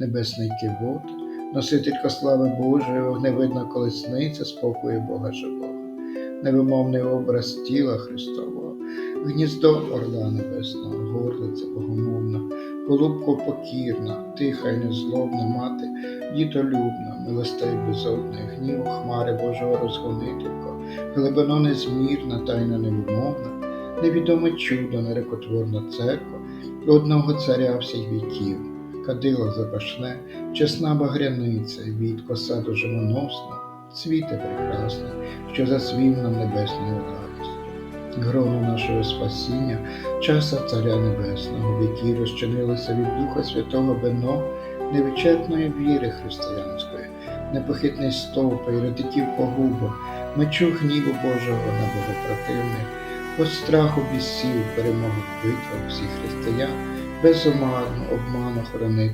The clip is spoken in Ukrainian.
небесний кивот, носителька слави Божої, вогневидна колесниця, спокою Бога живого, невимовний образ тіла Христового, гніздо орла небесного, горлиця богомовна, голубко покірна, тиха й незлобна мати, дітолюбна, милоста й безодна, гніву хмари Божого розгонителько, глибино незмірна, тайна невимовна, невідоме чудо, нерекотворна церква, одного царя всіх віків, кадило запашне, чесна багряниця, вітко саду живоносна, цвіте прекрасне, що засвів нам небесною радістю. Грону нашого спасіння, часа Царя Небесного, в якій розчинилося від Духа Святого вино невичерпної віри християнської, непохитний стовп і ретиків погуба, мечу гніву Божого на богопротивних, от страху бісів перемогу в битвах всіх християн, bez omán obmán ochrany.